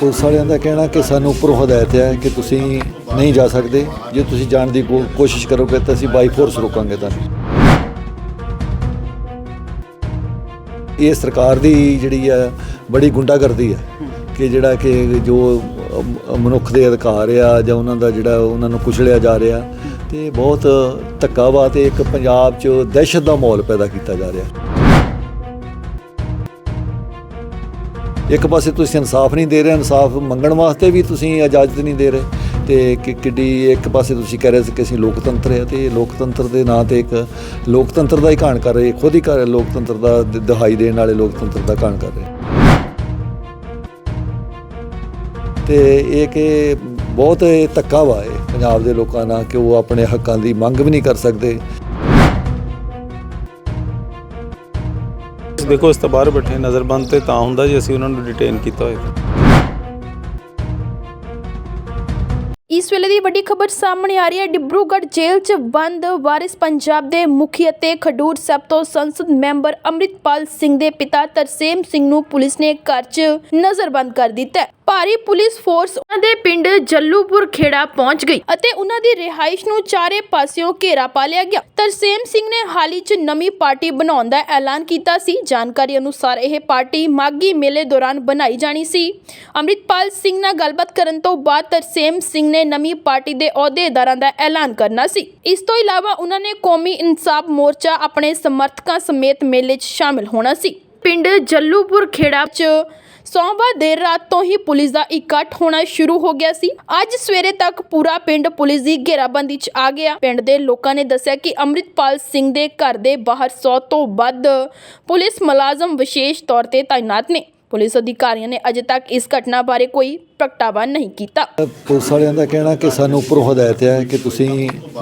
Police ਵਾਲਿਆਂ ਦਾ ਕਹਿਣਾ ਕਿ ਸਾਨੂੰ ਉੱਪਰੋਂ ਹਦਾਇਤ ਹੈ ਕਿ ਤੁਸੀਂ ਨਹੀਂ ਜਾ ਸਕਦੇ। ਜੇ ਤੁਸੀਂ ਜਾਣ ਦੀ ਕੋ- ਕੋਸ਼ਿਸ਼ ਕਰੋਗੇ ਤਾਂ ਅਸੀਂ ਬਾਈ ਫੋਰਸ ਰੋਕਾਂਗੇ ਤੁਹਾਨੂੰ। ਇਹ ਸਰਕਾਰ ਦੀ ਜਿਹੜੀ ਹੈ, ਬੜੀ ਗੁੰਡਾਗਰਦੀ ਹੈ ਕਿ ਜਿਹੜਾ ਕਿ ਜੋ, ਅਮ- ਮਨੁੱਖ ਦੇ ਅਧਿਕਾਰ ਆ ਜਾਂ ਉਹਨਾਂ ਦਾ ਜਿਹੜਾ ਉਹਨਾਂ ਨੂੰ ਕੁਚਲਿਆ ਜਾ ਰਿਹਾ ਤੇ ਬਹੁਤ ਧੱਕਾ ਵਾ ਤੇ ਇੱਕ ਪੰਜਾਬ 'ਚ ਦਹਿਸ਼ਤ ਦਾ ਮਾਹੌਲ ਪੈਦਾ ਕੀਤਾ ਜਾ ਰਿਹਾ। ਇੱਕ ਪਾਸੇ ਤੁਸੀਂ ਇਨਸਾਫ ਨਹੀਂ ਦੇ ਰਹੇ, ਇਨਸਾਫ ਮੰਗਣ ਵਾਸਤੇ ਵੀ ਤੁਸੀਂ ਇਜਾਜ਼ਤ ਨਹੀਂ ਦੇ ਰਹੇ ਤੇ ਕਿ ਕਿੱਡੀ ਇੱਕ ਪਾਸੇ ਤੁਸੀਂ ਕਹਿ ਰਹੇ ਸੀ ਕਿ ਅਸੀਂ ਲੋਕਤੰਤਰ ਹੈ ਤੇ ਲੋਕਤੰਤਰ ਦੇ ਨਾਂ ਤੇ ਇੱਕ ਲੋਕਤੰਤਰ ਦਾ ਹੀ ਘਾਣ ਕਰ ਰਹੇ, ਖੁਦ ਹੀ ਕਰ ਲੋਕਤੰਤਰ ਦਾ ਦ- ਦਿਹਾਈ ਦੇਣ ਵਾਲੇ ਲੋਕਤੰਤਰ ਦਾ ਘਾਣ ਕਰ ਰਹੇ। ਤੇ ਇਹ ਕਿ ਬਹੁਤ ਧੱਕਾ ਵਾ ਹੈ ਪੰਜਾਬ ਦੇ ਲੋਕਾਂ ਨਾਲ ਕਿ ਉਹ ਆਪਣੇ ਹੱਕਾਂ ਦੀ ਮੰਗ ਵੀ ਨਹੀਂ ਕਰ ਸਕਦੇ ਦੇਖੋ, ਇਸ ਤੋਂ ਬਾਹਰ ਬੈਠੇ ਨਜ਼ਰਬੰਦ ਤੇ ਤਾਂ ਹੁੰਦਾ ਜੇ ਅਸੀਂ ਉਹਨਾਂ ਨੂੰ ਡਿਟੇਨ ਕੀਤਾ ਹੋਏ ਇਸ ਵੇਲੇ ਦੀ ਵੱਡੀ ਖਬਰ ਸਾਹਮਣੇ ਆ ਰਹੀ ਹੈ। ਡਿਬਰੂਗੜ੍ਹ ਜੇਲ੍ਹ 'ਚ ਬੰਦ ਵਾਰਿਸ ਪੰਜਾਬ ਦੇ ਮੁਖੀ ਅਤੇ ਖਡੂਰ ਸਾਹਿਬ ਤੋਂ ਸੰਸਦ ਮੈਂਬਰ ਅੰਮ੍ਰਿਤਪਾਲ ਸਿੰਘ ਦੇ ਪਿਤਾ ਤਰਸੇਮ ਸਿੰਘ ਨੂੰ ਪੁਲਿਸ ਨੇ ਘਰ 'ਚ ਨਜ਼ਰਬੰਦ ਕਰ ਦਿੱਤਾ ਭਾਰੀ ਪੁਲਿਸ ਫੋਰਸ ਉਹਨਾਂ ਦੇ ਪਿੰਡ ਜੱਲੂਪੁਰ ਖੇੜਾ ਪਹੁੰਚ ਗਈ ਅਤੇ ਉਹਨਾਂ ਦੀ ਰਿਹਾਇਸ਼ ਨੂੰ ਚਾਰੇ ਪਾਸਿਓਂ ਘੇਰਾ ਪਾ ਲਿਆ ਗਿਆ। ਤਰਸੇਮ ਸਿੰਘ ਨੇ ਹਾਲ 'ਚ ਨਵੀਂ ਪਾਰਟੀ ਬਣਾਉਣ ਦਾ ਐਲਾਨ ਕੀਤਾ ਸੀ। ਜਾਣਕਾਰੀ ਅਨੁਸਾਰ ਇਹ ਪਾਰਟੀ ਮਾਗੀ ਮੇਲੇ ਦੌਰਾਨ ਬਣਾਈ ਜਾਣੀ ਸੀ। ਅੰਮ੍ਰਿਤਪਾਲ ਸਿੰਘ ਨਾਲ ਗੱਲਬਾਤ ਕਰਨ ਤੋਂ ਬਾਅਦ ਤਰਸੇਮ ਸਿੰਘ ਨੇ ਨਵੀਂ ਪਾਰਟੀ ਦੇ ਅਹੁਦੇਦਾਰਾਂ ਦਾ ਐਲਾਨ ਕਰਨਾ ਸੀ। ਇਸ ਤੋਂ ਇਲਾਵਾ ਉਹਨਾਂ ਨੇ ਕੌਮੀ ਇਨਸਾਫ ਮੋਰਚਾ ਆਪਣੇ ਸਮਰਥਕਾਂ ਸਮੇਤ ਮੇਲੇ 'ਚ ਸ਼ਾਮਿਲ ਹੋਣਾ ਸੀ। ਪਿੰਡ ਜੱਲੂਪੁਰ ਖੇੜਾ 'ਚ ਸੋਮਵਾਰ ਦੇਰ ਰਾਤ ਤੋਂ ਹੀ ਪੁਲਿਸ ਦਾ ਇਕੱਠ ਹੋਣਾ ਸ਼ੁਰੂ ਹੋ ਗਿਆ ਸੀ। ਅੱਜ ਸਵੇਰੇ ਤੱਕ ਪੂਰਾ ਪਿੰਡ ਪੁਲਿਸ ਦੀ ਘੇਰਾਬੰਦੀ 'ਚ ਆ ਗਿਆ। ਪਿੰਡ ਦੇ ਲੋਕਾਂ ਨੇ ਦੱਸਿਆ ਕਿ ਅੰਮ੍ਰਿਤਪਾਲ ਸਿੰਘ ਦੇ ਘਰ ਦੇ ਬਾਹਰ 100 ਤੋਂ ਵੱਧ ਪੁਲਿਸ ਮੁਲਾਜ਼ਮ ਵਿਸ਼ੇਸ਼ ਤੌਰ ਤੇ ਤਾਇਨਾਤ ਨੇ। ਪੁਲਿਸ ਅਧਿਕਾਰੀਆਂ ਨੇ ਅਜੇ ਤੱਕ ਇਸ ਘਟਨਾ ਬਾਰੇ ਕੋਈ ਪ੍ਰਗਟਾਵਾ ਨਹੀਂ ਕੀਤਾ। ਪੁਲਿਸ ਵਾਲਿਆਂ ਦਾ ਕਹਿਣਾ ਕਿ ਸਾਨੂੰ ਉੱਪਰੋਂ ਹਦਾਇਤ ਹੈ ਕਿ ਤੁਸੀਂ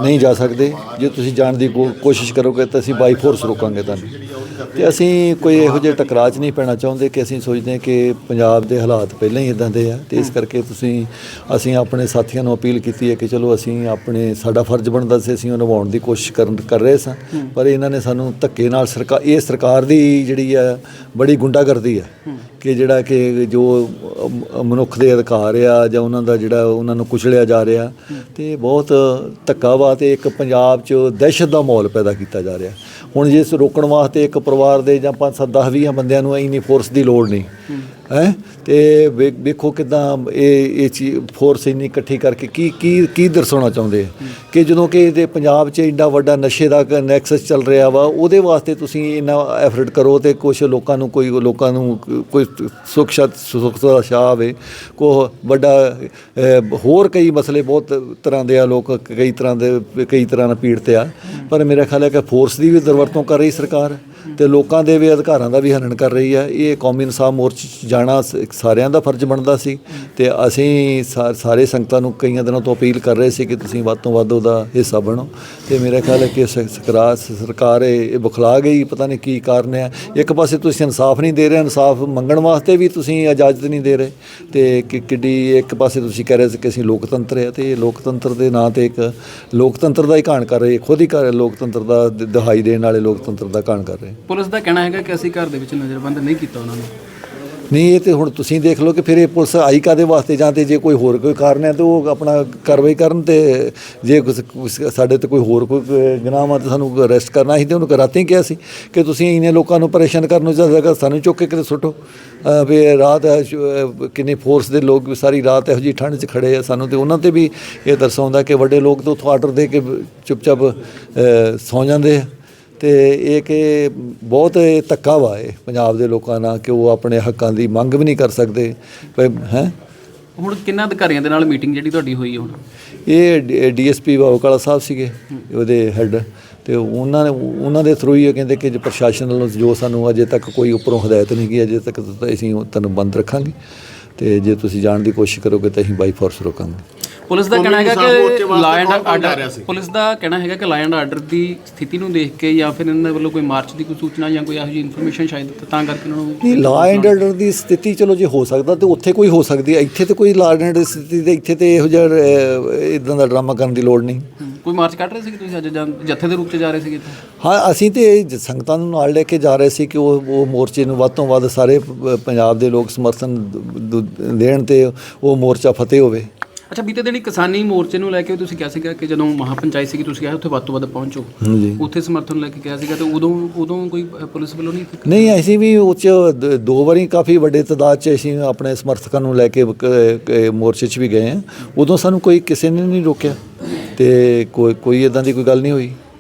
ਨਹੀਂ ਜਾ ਸਕਦੇ। ਜੇ ਤੁਸੀਂ ਜਾਣ ਦੀ ਕੋਸ਼ਿਸ਼ ਕਰੋਗੇ ਤਾਂ ਅਸੀਂ ਬਾਈ ਫੋਰਸ ਰੋਕਾਂਗੇ ਤੁਹਾਨੂੰ। ਤੇ ਅਸੀਂ ਕੋਈ ਇਹੋ ਜਿਹੇ ਟਕਰਾਅ 'ਚ ਨਹੀਂ ਪੈਣਾ ਚਾਹੁੰਦੇ ਕਿ ਅਸੀਂ ਸੋਚਦੇ ਕਿ ਪੰਜਾਬ ਦੇ ਹਾਲਾਤ ਪਹਿਲਾਂ ਹੀ ਇਦਾਂ ਦੇ ਆ ਤੇ ਇਸ ਕਰਕੇ ਤੁਸੀਂ ਅਸੀਂ ਆਪਣੇ ਸਾਥੀਆਂ ਨੂੰ ਅਪੀਲ ਕੀਤੀ ਹੈ ਕਿ ਚਲੋ ਅਸੀਂ ਆਪਣੇ ਸਾਡਾ ਫਰਜ਼ ਬਣਦਾ ਸੀ ਅਸੀਂ ਉਹ ਨਿਭਾਉਣ ਦੀ ਕੋਸ਼ਿਸ਼ ਕਰਨ ਕਰ ਰਹੇ ਸਾਂ। ਪਰ ਇਹਨਾਂ ਨੇ ਸਾਨੂੰ ਧੱਕੇ ਨਾਲ ਸਰਕਾਰ ਇਹ ਸਰਕਾਰ ਦੀ ਜਿਹੜੀ ਹੈ ਬੜੀ ਗੁੰਡਾਗਰਦੀ ਹੈ ਕਿ ਜਿਹੜਾ ਕਿ ਜੋ ਮਨੁੱਖ ਦੇ ਅਧਿਕਾਰ ਆ ਜਾਂ ਉਹਨਾਂ ਦਾ ਜਿਹੜਾ ਉਹਨਾਂ ਨੂੰ ਕੁਚਲਿਆ ਜਾ ਰਿਹਾ ਤੇ ਬਹੁਤ ਧੱਕਾ ਵਾ ਤੇ ਇੱਕ ਪੰਜਾਬ 'ਚ ਦਹਿਸ਼ਤ ਦਾ ਮਾਹੌਲ ਪੈਦਾ ਕੀਤਾ ਜਾ ਰਿਹਾ। ਹੁਣ ਜੇ ਇਸ ਰੋਕਣ ਵਾਸਤੇ ਇੱਕ ਪਰਿਵਾਰ ਦੇ ਜਾਂ 5 7 10 20 ਬੰਦਿਆਂ ਨੂੰ ਇੰਨੀ ਫੋਰਸ ਦੀ ਲੋੜ ਨਹੀਂ। ਹੈ? ਤੇ ਵੇ- ਵੇਖੋ ਕਿਦਾਂ ਇਹ ਇਹ ਚੀਜ਼ ਫੋਰਸ ਇੰਨੀ ਇਕੱਠੀ ਕਰਕੇ ਕੀ ਕੀ ਕੀ ਦਰਸਾਉਣਾ ਚਾਹੁੰਦੇ ਆ? ਕਿ ਜਦੋਂ ਕਿ ਇਹਦੇ ਪੰਜਾਬ 'ਚ ਇੰਨਾ ਵੱਡਾ ਨਸ਼ੇ ਦਾ ਨੈਕਸਸ ਚੱਲ ਰਿਹਾ ਵਾ, ਉਹਦੇ ਵਾਸਤੇ ਤੁਸੀਂ ਇੰਨਾ ਐਫਰਟ ਕਰੋ ਤੇ ਕੁਝ ਲੋਕਾਂ ਨੂੰ ਕੋਈ, ਲੋਕਾਂ ਨੂੰ ਕੋਈ ਸੁੱਖ ਸ਼ਤ ਸੁੱਖ ਦਾ ਸ਼ਾਹ ਆਵੇ। ਕੋ ਵੱਡਾ ਹੋਰ ਕਈ ਮਸਲੇ ਬਹੁਤ ਤਰ੍ਹਾਂ ਦੇ ਆ, ਲੋਕ ਕਈ ਤਰ੍ਹਾਂ ਦੇ, ਕਈ ਤਰ੍ਹਾਂ ਨਾਲ ਪੀੜਤ ਆ। ਪਰ ਮੇਰਾ ਖਿਆਲ ਹੈ ਕਿ ਫੋਰਸ ਦੀ ਵੀ ਦੁਰਵਰਤੋਂ ਕਰ ਰਹੀ ਸਰਕਾਰ। ਤੇ ਲੋਕਾਂ ਦੇ ਵੀ ਅਧਿਕਾਰਾਂ ਦਾ ਵੀ ਹਨਨ ਕਰ ਰਹੀ ਹੈ। ਇਹ ਕੌਮੀ ਇਨਸਾਫ ਮੋਰਚੇ 'ਚ ਜਾਣਾ ਸ- ਸਾਰਿਆਂ ਦਾ ਫਰਜ਼ ਬਣਦਾ ਸੀ ਤੇ ਅਸੀਂ ਸਾ- ਸਾਰੇ ਸੰਗਤਾਂ ਨੂੰ ਕਈਆਂ ਦਿਨਾਂ ਤੋਂ ਅਪੀਲ ਕਰ ਰਹੇ ਸੀ ਕਿ ਤੁਸੀਂ ਵੱਧ ਤੋਂ ਵੱਧ ਉਹਦਾ ਹਿੱਸਾ ਬਣੋ। ਤੇ ਮੇਰਾ ਖਿਆਲ ਹੈ ਕਿ ਸਰਕਾਰ ਸਰਕਾਰ ਇਹ ਇਹ ਬੁਖਲਾ ਗਈ, ਪਤਾ ਨਹੀਂ ਕੀ ਕਾਰਨ ਹੈ। ਇੱਕ ਪਾਸੇ ਤੁਸੀਂ ਇਨਸਾਫ ਨਹੀਂ ਦੇ ਰਹੇ, ਇਨਸਾਫ ਮੰਗਣ ਵਾਸਤੇ ਵੀ ਤੁਸੀਂ ਇਜਾਜ਼ਤ ਨਹੀਂ ਦੇ ਰਹੇ। ਤੇ ਕਿ, ਕਿੱਡੀ ਇੱਕ ਪਾਸੇ ਤੁਸੀਂ ਕਹਿ ਰਹੇ ਸੀ ਕਿ ਅਸੀਂ ਲੋਕਤੰਤਰ ਹੈ ਤੇ ਇਹ ਲੋਕਤੰਤਰ ਦੇ ਨਾਂ ਤੇ ਇੱਕ ਲੋਕਤੰਤਰ ਦਾ ਹੀ ਘਾਣ ਕਰ ਰਹੇ ਖੁਦ ਹੀ ਕਰ ਲੋਕਤੰਤਰ ਦਾ ਦ- ਦਿਹਾਈ ਦੇਣ ਵਾਲੇ ਲੋਕਤੰਤਰ ਦਾ ਘਾਣ ਕਰ ਰਹੇ। ਪੁਲਿਸ ਦਾ ਕਹਿਣਾ ਹੈਗਾ ਕਿ ਅਸੀਂ ਘਰ ਦੇ ਵਿੱਚ ਨਜ਼ਰਬੰਦ ਨਹੀਂ ਕੀਤਾ ਉਹਨਾਂ ਨੂੰ। ਨਹੀਂ ਇਹ ਤੇ ਹੁਣ ਤੁਸੀਂ ਦੇਖ ਲਓ ਕਿ ਫਿਰ ਇਹ ਪੁਲਿਸ ਆਈ ਕਾਦੇ ਵਾਸਤੇ ਜਾਂ ਤੇ ਜੇ ਕੋਈ ਹੋਰ ਕੋਈ ਕਾਰਨ ਹੈ ਤਾਂ ਉਹ ਆਪਣਾ ਕਾਰਵਾਈ ਕਰਨ ਤੇ ਜੇ ਕੁਛ- ਸਾਡੇ ਤੇ ਕੋਈ ਹੋਰ ਕੋਈ ਗੁਨਾਹ ਆ ਤਾਂ ਸਾਨੂੰ ਅਰੈਸਟ ਕਰਨਾ ਸੀ ਤੇ ਉਹਨੂੰ ਰਾਤੀ ਹੀ ਕਿਹਾ ਸੀ ਕਿ ਤੁਸੀਂ ਇੰਨੇ ਲੋਕਾਂ ਨੂੰ ਪਰੇਸ਼ਾਨ ਕਰਨ ਨੂੰ ਜਗ੍ਹਾ ਸਾਨੂੰ ਚੁੱਕ ਕੇ ਕਿਤੇ ਸੁੱਟੋ ਵੀ ਰਾਤ ਹੈ ਸ਼ੁ- ਫੋਰਸ ਦੇ ਲੋਕ ਵੀ ਸਾਰੀ ਰਾਤ ਇਹੋ ਜਿਹੀ ਠੰਡ 'ਚ ਖੜੇ ਆ ਸਾਨੂੰ ਤੇ ਉਹਨਾਂ ਤੇ ਵੀ ਇਹ ਦਰਸਾਉਂਦਾ ਕਿ ਵੱਡੇ ਲੋਕ ਤਾਂ ਉੱਥੋਂ ਆਰਡਰ ਦੇ ਕੇ ਚੁੱਪਚਾਪ ਅਹ, ਸੌਂ ਜਾਂਦੇ ਆ। ਤੇ ਇਹ ਕਿ ਬਹੁਤ ਧੱਕਾ ਵਾ ਇਹ ਪੰਜਾਬ ਦੇ ਲੋਕਾਂ ਨਾਲ ਕਿ ਉਹ ਆਪਣੇ ਹੱਕਾਂ ਦੀ ਮੰਗ ਵੀ ਨਹੀਂ ਕਰ ਸਕਦੇ। ਹੈ? ਹੁਣ ਕਿੰਨਾ ਅਧਿਕਾਰੀਆਂ ਦੇ ਨਾਲ ਮੀਟਿੰਗ ਜਿਹੜੀ ਤੁਹਾਡੀ ਹੋਈ ਹੁਣ? ਇਹ ਡੀਐਸਪੀ ਬਾਬੂਕਾਲਾ ਸਾਹਿਬ ਸੀਗੇ ਉਹਦੇ ਹੈੱਡ। ਤੇ ਉਹਨਾਂ ਨੇ ਉਹਨਾਂ ਦੇ ਥਰੂ ਹੀ ਇਹ ਕਹਿੰਦੇ ਕਿ ਜੇ ਪ੍ਰਸ਼ਾਸਨ ਵੱਲੋਂ ਜੋ ਸਾਨੂੰ ਅਜੇ ਤੱਕ ਕੋਈ ਉੱਪਰੋਂ ਹਦਾਇਤ ਨਹੀਂ ਗਈ ਅਜੇ ਤੱਕ ਤਾਂ ਅਸੀਂ ਤੁਹਾਨੂੰ ਬੰਦ ਰੱਖਾਂਗੇ। ਤੇ ਜੇ ਤੁਸੀਂ ਜਾਣ ਦੀ ਕੋਸ਼ਿਸ਼ ਕਰੋਗੇ ਤਾਂ ਅਸੀਂ ਬਾਈ ਫੋਰਸ ਰੋਕਾਂਗੇ। ਪੁਲਿਸ ਦਾ ਕਹਿਣਾ ਹੈਗਾ ਕਿ ਲਾ ਐਂਡ ਆਰਡਰ ਪੁਲਿਸ ਦਾ ਕਹਿਣਾ ਹੈਗਾ ਕਿ ਲਾ ਐਂਡ ਆਰਡਰ ਦੀ ਸਥਿਤੀ ਨੂੰ ਦੇਖ ਕੇ ਜਾਂ ਫਿਰ ਇਹਨਾਂ ਵੱਲੋਂ ਕੋਈ ਮਾਰਚ ਦੀ ਕੋਈ ਸੂਚਨਾ ਜਾਂ ਕੋਈ ਇਹੋ ਜਿਹੀ ਇਨਫੋਰਮੇਸ਼ਨ ਸ਼ਾਇਦ ਤਾਂ ਕਰਕੇ ਉਹਨਾਂ ਨੂੰ ਨਹੀਂ ਲਾ ਐਂਡ ਆਰਡਰ ਦੀ ਸਥਿਤੀ ਚਲੋ ਜੇ ਹੋ ਸਕਦਾ ਤੇ ਉੱਥੇ ਕੋਈ ਹੋ ਸਕਦੀ ਹੈ। ਇੱਥੇ ਤੇ ਕੋਈ ਲਾ ਐਂਡ ਆਰਡਰ ਦੀ ਸਥਿਤੀ ਤੇ ਇੱਥੇ ਤੇ ਇਹੋ ਜਿਹਾ ਇਦਾਂ ਦਾ ਡਰਾਮਾ ਕਰਨ ਦੀ ਲੋੜ ਨਹੀਂ। ਕੋਈ ਮਾਰਚ ਕੱਢ ਰਹੇ ਸੀ ਤੁਸੀਂ ਅੱਜ ਜਾਂ- ਜੱਥੇ ਦੇ ਰੂਪ 'ਚ ਜਾ ਰਹੇ ਸੀਗੇ ਇੱਥੇ? ਹਾਂ ਅਸੀਂ ਤੇ ਸੰਗਤਾਂ ਨੂੰ ਨਾਲ ਲੈ ਕੇ ਜਾ ਰਹੇ ਸੀ ਕਿ ਉਹ ਉਹ ਮੋਰਚੇ ਨੂੰ ਵੱਧ ਤੋਂ ਵੱਧ ਸਾਰੇ ਪੰਜਾਬ ਦੇ ਲੋਕ ਸਮਰਥਨ ਦੇਣ ਤੇ ਉਹ ਮੋਰਚਾ ਫਤਿਹ ਹੋਵੇ। ਅੱਛਾ ਬੀਤੇ ਦਿਨੀ ਕਿਸਾਨੀ ਮੋਰਚੇ ਨੂੰ ਲੈ ਕੇ ਤੁਸੀਂ ਕਿਹਾ ਸੀਗਾ ਕਿ ਜਦੋਂ ਮਹਾਪੰਚਾਇਤ ਸੀਗੀ ਤੁਸੀਂ ਕਿਹਾ ਉੱਥੇ ਵੱਧ ਤੋਂ ਵੱਧ ਪਹੁੰਚੋ। ਉੱਥੇ ਸਮਰਥਨ ਲੈ ਕੇ ਕਿਹਾ ਸੀਗਾ ਤੇ ਉਦੋਂ ਉਦੋਂ ਕੋਈ ਪੁਲਿਸ ਵੱਲੋਂ ਨਹੀਂ ਨਹੀਂ ਅਸੀਂ ਵੀ ਉਹ 'ਚ ਦ- ਵਾਰੀ ਕਾਫੀ ਵੱਡੇ ਤਦਾਦ 'ਚ ਅਸੀਂ ਆਪਣੇ ਸਮਰਥਕਾਂ ਨੂੰ ਲੈ ਕੇ ਮੋਰਚੇ 'ਚ ਵੀ ਗਏ ਹਾਂ। ਉਦੋਂ ਸਾਨੂੰ ਕੋਈ ਕਿਸੇ ਨੇ ਨਹੀਂ ਰੋਕਿਆ ਤੇ ਕੋਈ ਕੋਈ ਇਦਾਂ ਦੀ ਕੋਈ ਗੱਲ ਨਹੀਂ ਹੋਈ।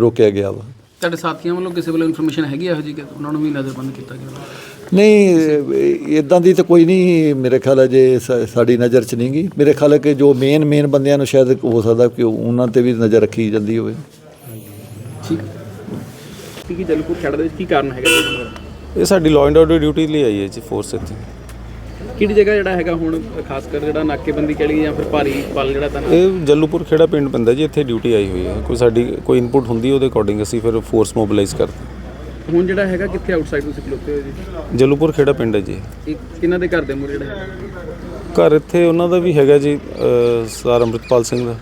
ਰੋਕਿਆ ਗਿਆ ਵਾ। ਤੁਹਾਡੇ ਸਾਥੀਆਂ ਵੱਲੋਂ ਕਿਸੇ ਵੱਲੋਂ ਇਨਫੋਰਮੇਸ਼ਨ ਹੈਗੀ ਇਹੋ ਜਿਹੀ ਕਿ ਉਹਨਾਂ ਨੂੰ ਵੀ ਨਜ਼ਰਬੰਦ ਕੀਤਾ ਗਿਆ? ਨਹੀਂ ਇਦਾਂ ਦੀ ਤਾਂ ਕੋਈ ਨਹੀਂ ਮੇਰੇ ਖਿਆਲ ਹੈ ਜੇ ਸਾਡੀ ਨਜ਼ਰ 'ਚ ਨਹੀਂ ਗਈ ਮੇਰੇ ਖਿਆਲ ਹੈ ਕਿ ਜੋ ਮੇਨ ਮੇਨ ਬੰਦਿਆਂ ਨੂੰ ਸ਼ਾਇਦ ਹੋ ਸਕਦਾ ਕਿ ਉਹਨਾਂ ਤੇ ਵੀ ਨਜ਼ਰ ਰੱਖੀ ਜਾਂਦੀ ਹੋਵੇ। ਠੀਕ। ਕੀ ਕੀ ਜਲਪੁਰ ਖੇੜ ਦੇ ਵਿੱਚ ਕੀ ਕਾਰਨ ਹੈਗਾ? ਜੀ? ਇਹ ਸਾਡੀ ਲਾਅ ਐਂਡ ਆਰਡਰ ਡਿਊਟੀ ਲਈ ਆਈ ਹੈ ਜੀ ਫੋਰਸ ਇੱਥੇ। ਕਿਹੜੀ ਜਗ੍ਹਾ ਜਿਹੜਾ ਹੈਗਾ ਹੁਣ ਖਾਸ ਕਰ ਜਿਹੜਾ ਨਾਕੇਬੰਦੀ ਕਹਿ ਲਈਏ ਜਾਂ ਫਿਰ ਭਾਰੀ ਪਲ ਜਿਹੜਾ ਤਾਂ ਇਹ ਜੱਲੂਪੁਰ ਖੇੜਾ ਪਿੰਡ ਪੈਂਦਾ ਜੀ ਇੱਥੇ ਡਿਊਟੀ ਆਈ ਹੋਈ ਹੈ। ਕੋਈ ਸਾਡੀ ਕੋਈ ਇਨਪੁਟ ਹੁੰਦੀ ਉਹਦੇ ਅਕੋਰਡਿੰਗ ਅਸੀਂ ਫਿਰ ਫੋਰਸ ਮੋਬਿਲਾਈਜ਼ ਕਰਦੇ ਹੁਣ ਜਿਹੜਾ ਹੈਗਾ ਕਿੱਥੇ ਆਊਟਸਾਈਡ ਤੁਸੀਂ ਖਲੋਤੇ ਹੋ ਜੀ? ਜੱਲੂਪੁਰ ਖੇੜਾ ਪਿੰਡ ਹੈ ਜੀ। ਇਹ ਕਿਹਨਾਂ ਦੇ ਘਰ ਦੇ ਮੂਹਰੇ ਜਿਹੜਾ ਹੈਗਾ? ਘਰ ਇੱਥੇ ਉਹਨਾਂ ਦਾ ਵੀ ਹੈਗਾ ਜੀ ਸਰ ਅੰਮ੍ਰਿਤਪਾਲ ਸਿੰਘ ਦਾ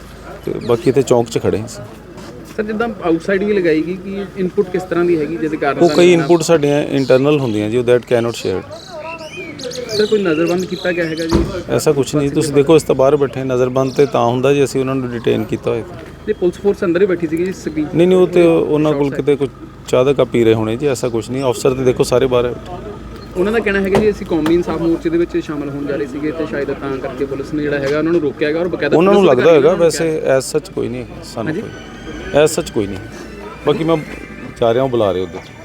ਤੇ ਬਾਕੀ ਇੱਥੇ ਚੌਂਕ 'ਚ ਖੜੇ ਹਾਂ ਸਰ ਜਿੱਦਾਂ ਆਊਟਸਾਈਡ ਵੀ ਲਗਾਈ ਗਈ ਕਿ ਇਨਪੁਟ ਕਿਸ ਤਰ੍ਹਾਂ ਦੀ ਹੈਗੀ ਜਿਹਦੇ ਕਾਰਨ ਉਹ ਕਈ ਇਨਪੁਟ ਸਾਡੀਆਂ ਇੰਟਰਨਲ ਹੁੰਦੀਆਂ ਜੀ ਉਹ ਦੈਟ ਕੈਨੋਟ ਸ਼ੇਅਰਡ ਸਰ ਕੋਈ ਨਜ਼ਰਬੰਦ ਕੀਤਾ ਗਿਆ ਹੈਗਾ ਜੀ? ਐਸਾ ਕੁਝ ਨਹੀਂ। ਤੁਸੀਂ ਦੇਖੋ ਇਸ ਤਾਂ ਬਾਹਰ ਬੈਠੇ ਨਜ਼ਰਬੰਦ ਤੇ ਤਾਂ ਹੁੰਦਾ ਜੀ ਅਸੀਂ ਉਹਨਾਂ ਨੂੰ ਡਿਟੇਨ ਕੀਤਾ ਹੋਇਆ ਤਾਂ। ਤੇ ਪੁਲਿਸ ਫੋਰਸ ਅੰਦਰ ਹੀ ਬੈਠੀ ਸੀਗੀ ਜੀ ਸਕੀ? ਨਹੀਂ ਨਹੀਂ ਉਹ ਤੇ ਉਹਨਾਂ ਕੋਲ ਕਿਤੇ ਕੁਝ ਚਾਹ ਦਾ ਕੱਪ ਪੀ ਰਹੇ ਹੋਣੇ ਜੀ ਐਸਾ ਕੁਝ ਨਹੀਂ। ਅਫਸਰ ਤੇ ਦੇਖੋ ਸਾਰੇ ਬਾਹਰ ਹੈ ਉਹਨਾਂ ਦਾ ਕਹਿਣਾ ਹੈਗਾ ਜੀ ਅਸੀਂ ਕੌਮੀ ਇਨਸਾਫ ਮੋਰਚੇ ਦੇ ਵਿੱਚ ਸ਼ਾਮਲ ਹੋਣ ਜਾ ਰਹੇ ਸੀਗੇ ਤੇ ਸ਼ਾਇਦ ਤਾਂ ਕਰਕੇ ਪੁਲਿਸ ਨੇ ਜਿਹੜਾ ਹੈਗਾ ਉਹਨਾਂ ਨੂੰ ਰੋਕਿਆ ਹੈਗਾ ਔਰ ਬਕਾਇਦਾ ਉਹਨਾਂ ਨੂੰ ਪੁਲਿਸ ਲੱਗਦਾ ਹੋਏਗਾ ਵੈਸੇ ਐਸ ਸੱਚ ਕੋਈ ਨਹੀਂ ਹੈ ਸਾਨੂੰ ਕੋਈ। ਐਸ ਸੱਚ ਕੋਈ ਨਹੀਂ। ਬਾਕੀ ਮੈਂ ਜਾ ਰਿਹਾ ਹਾਂ ਬੁਲਾ ਰਹੇ ਉਧਰ